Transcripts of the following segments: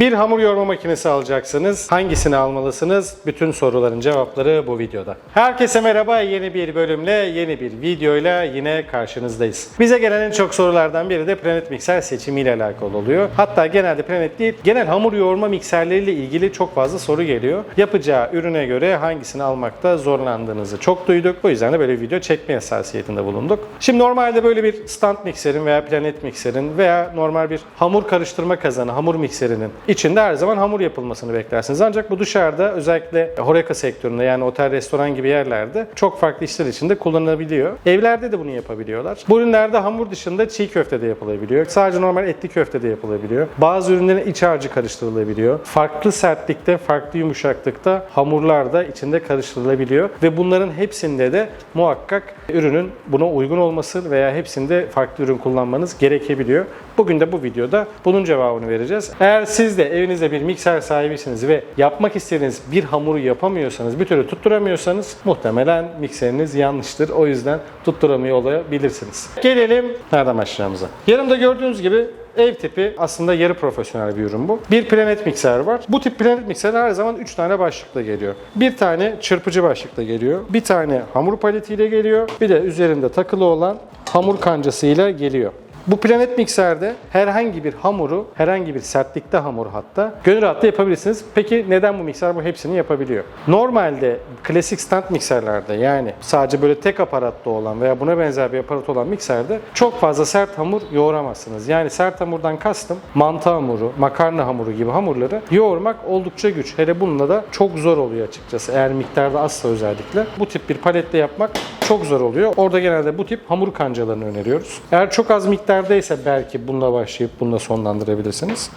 Bir hamur yoğurma makinesi alacaksınız. Hangisini almalısınız? Bütün soruların cevapları bu videoda. Herkese merhaba. Yeni bir bölümle, yeni bir videoyla yine karşınızdayız. Bize gelen en çok sorulardan biri de Planet Mikser seçimiyle alakalı oluyor. Hatta genelde Planet değil, genel hamur yoğurma mikserleriyle ilgili çok fazla soru geliyor. Yapacağı ürüne göre hangisini almakta zorlandığınızı çok duyduk. Bu yüzden de böyle bir video çekme hassasiyetinde bulunduk. Şimdi normalde böyle bir stand mikserin veya Planet mikserin veya normal bir hamur karıştırma kazanı, hamur mikserinin içinde her zaman hamur yapılmasını beklersiniz. Ancak bu dışarıda özellikle Horeca sektöründe yani otel, restoran gibi yerlerde çok farklı işler içinde kullanılabiliyor. Evlerde de bunu yapabiliyorlar. Bu ürünlerde hamur dışında çiğ köfte de yapılabiliyor. Sadece normal etli köfte de yapılabiliyor. Bazı ürünlerin iç harcı karıştırılabiliyor. Farklı sertlikte, farklı yumuşaklıkta hamurlar da içinde karıştırılabiliyor. Ve bunların hepsinde de muhakkak ürünün buna uygun olması veya hepsinde farklı ürün kullanmanız gerekebiliyor. Bugün de bu videoda bunun cevabını vereceğiz. Eğer siz de evinizde bir mikser sahibisiniz ve yapmak istediğiniz bir hamuru yapamıyorsanız, bir türlü tutturamıyorsanız muhtemelen mikseriniz yanlıştır. O yüzden tutturamıyor olabilirsiniz. Gelelim nereden başlayacağımıza. Yanımda gördüğünüz gibi Ev tipi aslında yarı profesyonel bir ürün bu. Bir planet mikser var. Bu tip planet mikser her zaman 3 tane başlıkla geliyor. Bir tane çırpıcı başlıkla geliyor. Bir tane hamur paletiyle geliyor. Bir de üzerinde takılı olan hamur kancasıyla geliyor. Bu planet mikserde herhangi bir hamuru, herhangi bir sertlikte hamur hatta gönül rahatlıkla yapabilirsiniz. Peki neden bu mikser bu hepsini yapabiliyor? Normalde klasik stand mikserlerde yani sadece böyle tek aparatta olan veya buna benzer bir aparat olan mikserde çok fazla sert hamur yoğuramazsınız. Yani sert hamurdan kastım mantı hamuru, makarna hamuru gibi hamurları yoğurmak oldukça güç. Hele bununla da çok zor oluyor açıkçası. Eğer miktarda azsa özellikle. Bu tip bir palette yapmak çok zor oluyor. Orada genelde bu tip hamur kancalarını öneriyoruz. Eğer çok az miktardaysa belki bununla başlayıp bununla sonlandırabilirsiniz.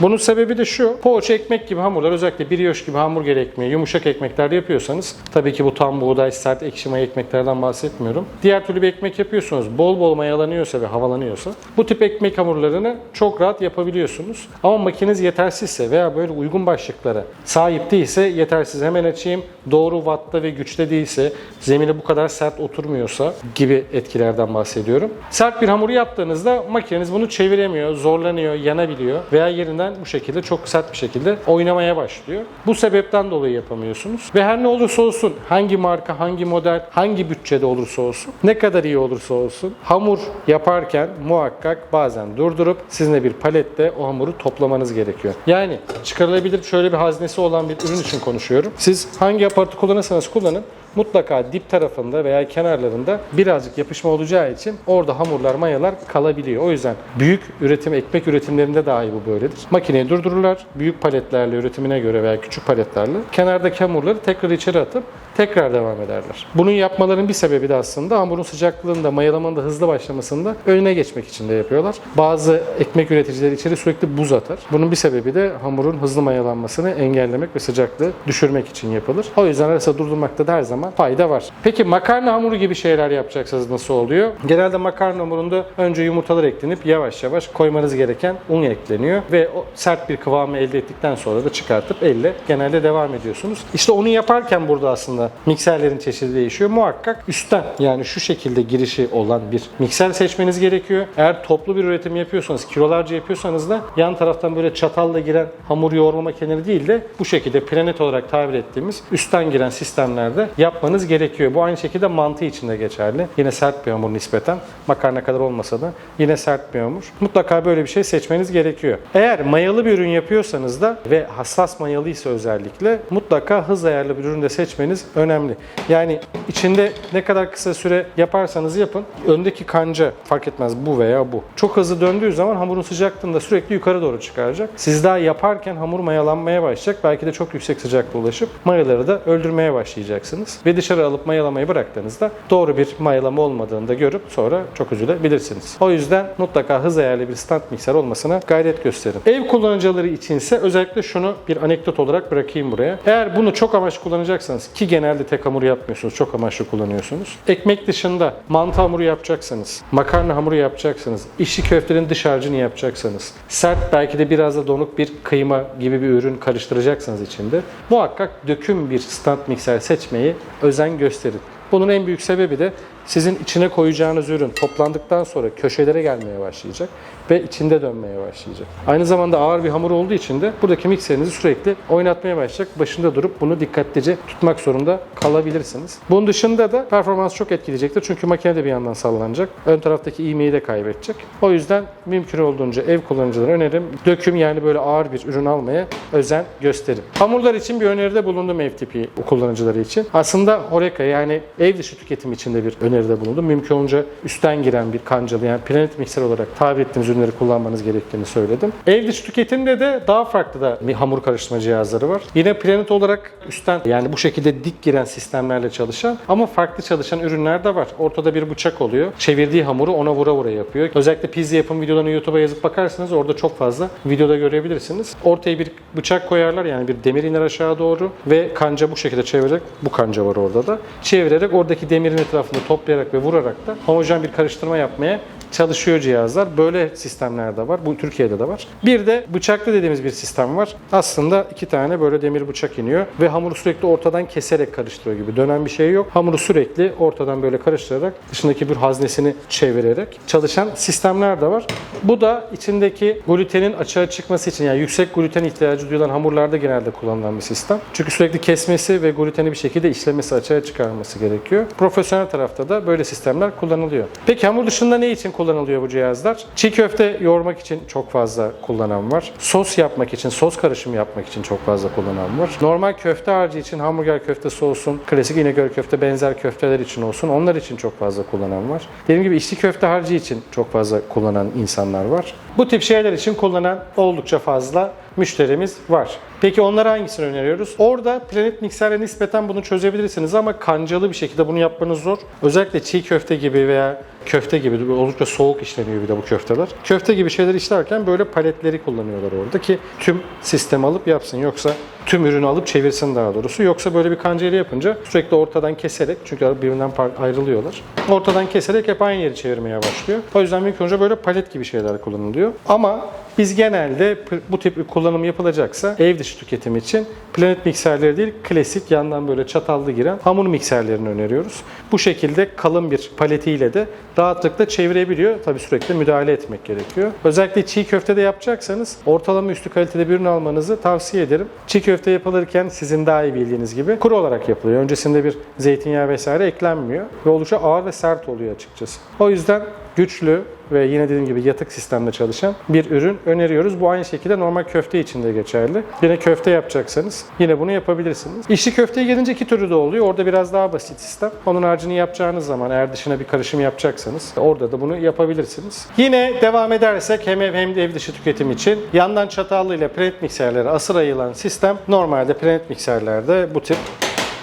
Bunun sebebi de şu. Poğaça ekmek gibi hamurlar özellikle brioche gibi hamburger ekmeği, yumuşak ekmekler yapıyorsanız tabii ki bu tam buğday, sert ekşi maya ekmeklerden bahsetmiyorum. Diğer türlü bir ekmek yapıyorsunuz. Bol bol mayalanıyorsa ve havalanıyorsa bu tip ekmek hamurlarını çok rahat yapabiliyorsunuz. Ama makineniz yetersizse veya böyle uygun başlıklara sahip değilse yetersiz. Hemen açayım. Doğru watta ve güçte değilse, zemine bu kadar sert oturmuyorsa gibi etkilerden bahsediyorum. Sert bir hamuru yaptığınızda makineniz bunu çeviremiyor, zorlanıyor, yanabiliyor veya yerinden bu şekilde çok sert bir şekilde oynamaya başlıyor. Bu sebepten dolayı yapamıyorsunuz. Ve her ne olursa olsun, hangi marka, hangi model, hangi bütçede olursa olsun, ne kadar iyi olursa olsun hamur yaparken muhakkak bazen durdurup sizinle bir palette o hamuru toplamanız gerekiyor. Yani çıkarılabilir şöyle bir haznesi olan bir ürün için konuşuyorum. Siz hangi aparatı kullanırsanız kullanın mutlaka dip tarafında veya kenarlarında birazcık yapışma olacağı için orada hamurlar, mayalar kalabiliyor. O yüzden büyük üretim, ekmek üretimlerinde dahi bu böyledir. Makineyi durdururlar. Büyük paletlerle üretimine göre veya küçük paletlerle kenardaki hamurları tekrar içeri atıp tekrar devam ederler. Bunun yapmaların bir sebebi de aslında hamurun sıcaklığında, mayalamanın da hızlı başlamasında önüne geçmek için de yapıyorlar. Bazı ekmek üreticileri içeri sürekli buz atar. Bunun bir sebebi de hamurun hızlı mayalanmasını engellemek ve sıcaklığı düşürmek için yapılır. O yüzden arası durdurmakta da her zaman fayda var. Peki makarna hamuru gibi şeyler yapacaksanız nasıl oluyor? Genelde makarna hamurunda önce yumurtalar eklenip yavaş yavaş koymanız gereken un ekleniyor ve o sert bir kıvamı elde ettikten sonra da çıkartıp elle genelde devam ediyorsunuz. İşte onu yaparken burada aslında mikserlerin çeşidi değişiyor. Muhakkak üstten yani şu şekilde girişi olan bir mikser seçmeniz gerekiyor. Eğer toplu bir üretim yapıyorsanız, kilolarca yapıyorsanız da yan taraftan böyle çatalla giren hamur yoğurma makineleri değil de bu şekilde planet olarak tabir ettiğimiz üstten giren sistemlerde yapmanız gerekiyor. Bu aynı şekilde mantı için de geçerli. Yine sert bir hamur nispeten. Makarna kadar olmasa da yine sert bir hamur. Mutlaka böyle bir şey seçmeniz gerekiyor. Eğer mayalı bir ürün yapıyorsanız da ve hassas mayalıysa özellikle mutlaka hız ayarlı bir ürün de seçmeniz önemli. Yani içinde ne kadar kısa süre yaparsanız yapın. Öndeki kanca fark etmez bu veya bu. Çok hızlı döndüğü zaman hamurun sıcaklığında sürekli yukarı doğru çıkaracak. Siz daha yaparken hamur mayalanmaya başlayacak. Belki de çok yüksek sıcaklığa ulaşıp mayaları da öldürmeye başlayacaksınız. Ve dışarı alıp mayalamayı bıraktığınızda doğru bir mayalama olmadığını da görüp sonra çok üzülebilirsiniz. O yüzden mutlaka hız ayarlı bir stand mikser olmasına gayret gösterin. Ev kullanıcıları içinse özellikle şunu bir anekdot olarak bırakayım buraya. Eğer bunu çok amaçlı kullanacaksanız ki genelde tek hamur yapmıyorsunuz, çok amaçlı kullanıyorsunuz. Ekmek dışında mantı hamuru yapacaksanız, makarna hamuru yapacaksanız, işi köftenin dış harcını yapacaksanız, sert belki de biraz da donuk bir kıyma gibi bir ürün karıştıracaksanız içinde muhakkak döküm bir stand mikser seçmeyi özen gösterin. Bunun en büyük sebebi de sizin içine koyacağınız ürün toplandıktan sonra köşelere gelmeye başlayacak ve içinde dönmeye başlayacak. Aynı zamanda ağır bir hamur olduğu için de buradaki mikserinizi sürekli oynatmaya başlayacak. Başında durup bunu dikkatlice tutmak zorunda kalabilirsiniz. Bunun dışında da performans çok etkileyecektir. Çünkü makine de bir yandan sallanacak. Ön taraftaki ivmeyi de kaybedecek. O yüzden mümkün olduğunca ev kullanıcılara önerim döküm yani böyle ağır bir ürün almaya özen gösterin. Hamurlar için bir öneride bulundum ev tipi kullanıcıları için. Aslında Horeca yani ev dışı tüketim için de bir öneride bulundum. Mümkün olunca üstten giren bir kancalı yani planet mikser olarak tabir ettiğimiz ürünleri kullanmanız gerektiğini söyledim. Ev dışı tüketimde de daha farklı da bir hamur karıştırma cihazları var. Yine planet olarak üstten yani bu şekilde dik giren sistemlerle çalışan ama farklı çalışan ürünler de var. Ortada bir bıçak oluyor. Çevirdiği hamuru ona vura vura yapıyor. Özellikle pizza yapım videolarını YouTube'a yazıp bakarsanız orada çok fazla videoda görebilirsiniz. Ortaya bir bıçak koyarlar yani bir demir iner aşağı doğru ve kanca bu şekilde çevirerek bu kanca var orada da. Çevirerek oradaki demirin etrafında toplayarak ve vurarak da homojen bir karıştırma yapmaya çalışıyor cihazlar. Böyle sistemler de var. Bu Türkiye'de de var. Bir de bıçaklı dediğimiz bir sistem var. Aslında iki tane böyle demir bıçak iniyor ve hamuru sürekli ortadan keserek karıştırıyor gibi. Dönen bir şey yok. Hamuru sürekli ortadan böyle karıştırarak dışındaki bir haznesini çevirerek çalışan sistemler de var. Bu da içindeki glutenin açığa çıkması için yani yüksek gluten ihtiyacı duyulan hamurlarda genelde kullanılan bir sistem. Çünkü sürekli kesmesi ve gluteni bir şekilde işlemesi, açığa çıkarması gerekiyor. Profesyonel tarafta da böyle sistemler kullanılıyor. Peki hamur dışında ne için kullanılıyor bu cihazlar? Çiğ köfte yoğurmak için çok fazla kullanan var. Sos yapmak için, sos karışımı yapmak için çok fazla kullanan var. Normal köfte harcı için hamburger köftesi olsun, klasik İnegöl köfte benzer köfteler için olsun. Onlar için çok fazla kullanan var. Dediğim gibi içli köfte harcı için çok fazla kullanan insanlar var. Bu tip şeyler için kullanan oldukça fazla müşterimiz var. Peki onlara hangisini öneriyoruz? Orada planet mikserle nispeten bunu çözebilirsiniz ama kancalı bir şekilde bunu yapmanız zor. Özellikle çiğ köfte gibi veya köfte gibi oldukça soğuk işleniyor bir de bu köfteler. Köfte gibi şeyler işlerken böyle paletleri kullanıyorlar orada ki tüm sistemi alıp yapsın. Yoksa tüm ürünü alıp çevirsin daha doğrusu. Yoksa böyle bir kancayla yapınca sürekli ortadan keserek çünkü birbirinden ayrılıyorlar. Ortadan keserek hep aynı yeri çevirmeye başlıyor. O yüzden mümkün olunca böyle palet gibi şeyler kullanılıyor. Ama biz genelde bu tip kullanım yapılacaksa ev dışı tüketim için planet mikserleri değil klasik yandan böyle çatallı giren hamur mikserlerini öneriyoruz. Bu şekilde kalın bir paletiyle de rahatlıkla çevirebiliyor. Tabi sürekli müdahale etmek gerekiyor. Özellikle çiğ köfte de yapacaksanız ortalama üstü kalitede bir ürün almanızı tavsiye ederim. Çiğ köfte yapılırken sizin daha iyi bildiğiniz gibi kuru olarak yapılıyor. Öncesinde bir zeytinyağı vesaire eklenmiyor ve oldukça ağır ve sert oluyor açıkçası. O yüzden güçlü ve yine dediğim gibi yatık sistemde çalışan bir ürün öneriyoruz. Bu aynı şekilde normal köfte için de geçerli. Yine köfte yapacaksanız yine bunu yapabilirsiniz. İçli köfteye gelince iki türü de oluyor. Orada biraz daha basit sistem. Onun harcını yapacağınız zaman eğer dışına bir karışım yapacaksanız orada da bunu yapabilirsiniz. Yine devam edersek hem ev hem de ev dışı tüketim için yandan çatallı ile planet mikserlere asır ayılan sistem normalde planet mikserlerde bu tip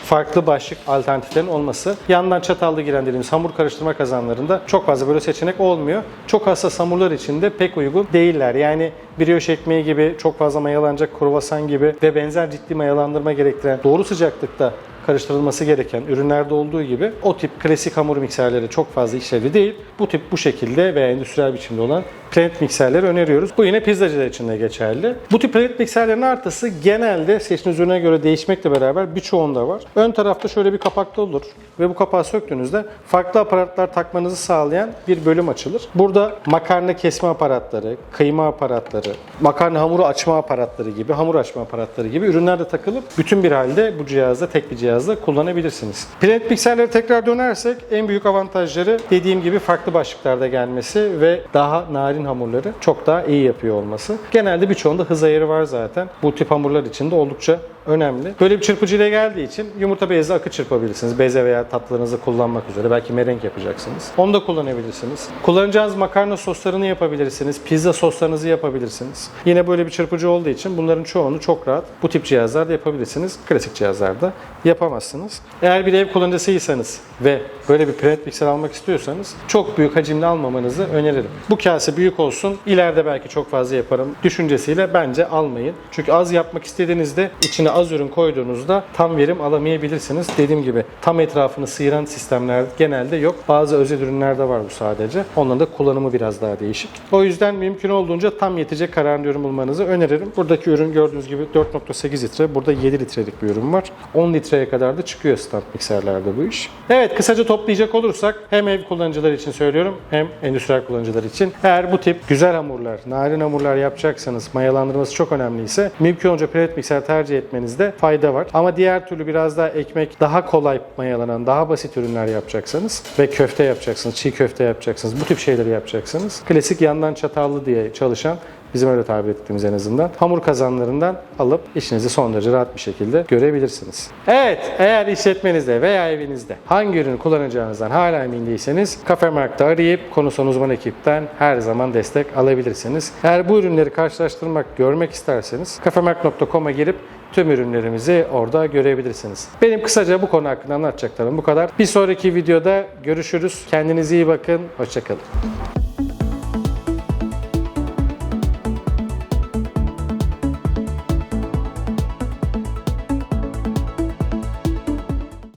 farklı başlık alternatiflerin olması. Yandan çatallı giren dediğimiz hamur karıştırma kazanlarında çok fazla böyle seçenek olmuyor. Çok hassas hamurlar için de pek uygun değiller. Yani brioche ekmeği gibi çok fazla mayalanacak kruvasan gibi ve benzer ciddi mayalandırma gerektiren doğru sıcaklıkta karıştırılması gereken ürünlerde olduğu gibi o tip klasik hamur mikserleri çok fazla işlevli değil. Bu tip bu şekilde veya endüstriyel biçimde olan planet mikserleri öneriyoruz. Bu yine pizzacılar için de geçerli. Bu tip planet mikserlerin artısı genelde seçtiğiniz ürüne göre değişmekle beraber birçoğunda var. Ön tarafta şöyle bir kapakta olur ve bu kapağı söktüğünüzde farklı aparatlar takmanızı sağlayan bir bölüm açılır. Burada makarna kesme aparatları, kıyma aparatları, makarna hamuru açma aparatları gibi, hamur açma aparatları gibi ürünler de takılıp bütün bir halde bu cihazda tek bir cihazda kullanabilirsiniz. Planet mikserlere tekrar dönersek en büyük avantajları dediğim gibi farklı başlıklarda gelmesi ve daha narin hamurları çok daha iyi yapıyor olması. Genelde birçoğunda hız ayarı var zaten. Bu tip hamurlar için de oldukça önemli. Böyle bir çırpıcı ile geldiği için yumurta beyazı akı çırpabilirsiniz. Beze veya tatlılarınızı kullanmak üzere. Belki merenk yapacaksınız. Onu da kullanabilirsiniz. Kullanacağınız makarna soslarını yapabilirsiniz. Pizza soslarınızı yapabilirsiniz. Yine böyle bir çırpıcı olduğu için bunların çoğunu çok rahat bu tip cihazlarda yapabilirsiniz. Klasik cihazlarda yapamazsınız. Eğer bir ev kullanıcısıysanız ve böyle bir planet mikser almak istiyorsanız çok büyük hacimli almamanızı öneririm. Bu kase büyük olsun. İleride belki çok fazla yaparım düşüncesiyle bence almayın. Çünkü az yapmak istediğinizde içine içine az ürün koyduğunuzda tam verim alamayabilirsiniz. Dediğim gibi tam etrafını sıyıran sistemler genelde yok. Bazı özel ürünlerde var bu sadece. Onların da kullanımı biraz daha değişik. O yüzden mümkün olduğunca tam yetecek kararlı ürün bulmanızı öneririm. Buradaki ürün gördüğünüz gibi 4.8 litre. Burada 7 litrelik bir ürün var. 10 litreye kadar da çıkıyor stand mikserlerde bu iş. Evet kısaca toplayacak olursak hem ev kullanıcıları için söylüyorum hem endüstriyel kullanıcılar için. Eğer bu tip güzel hamurlar, narin hamurlar yapacaksanız mayalandırması çok önemliyse mümkün olunca pellet mikser tercih etmenizde fayda var. Ama diğer türlü biraz daha ekmek daha kolay mayalanan, daha basit ürünler yapacaksanız ve köfte yapacaksınız, çiğ köfte yapacaksınız, bu tip şeyleri yapacaksınız. Klasik yandan çatallı diye çalışan Bizim öyle tabir ettiğimiz en azından. Hamur kazanlarından alıp işinizi son derece rahat bir şekilde görebilirsiniz. Evet, eğer işletmenizde veya evinizde hangi ürünü kullanacağınızdan hala emin değilseniz Cafe Mark'ta arayıp konusunun uzman ekipten her zaman destek alabilirsiniz. Eğer bu ürünleri karşılaştırmak, görmek isterseniz cafemark.com'a girip tüm ürünlerimizi orada görebilirsiniz. Benim kısaca bu konu hakkında anlatacaklarım bu kadar. Bir sonraki videoda görüşürüz. Kendinize iyi bakın. Hoşçakalın.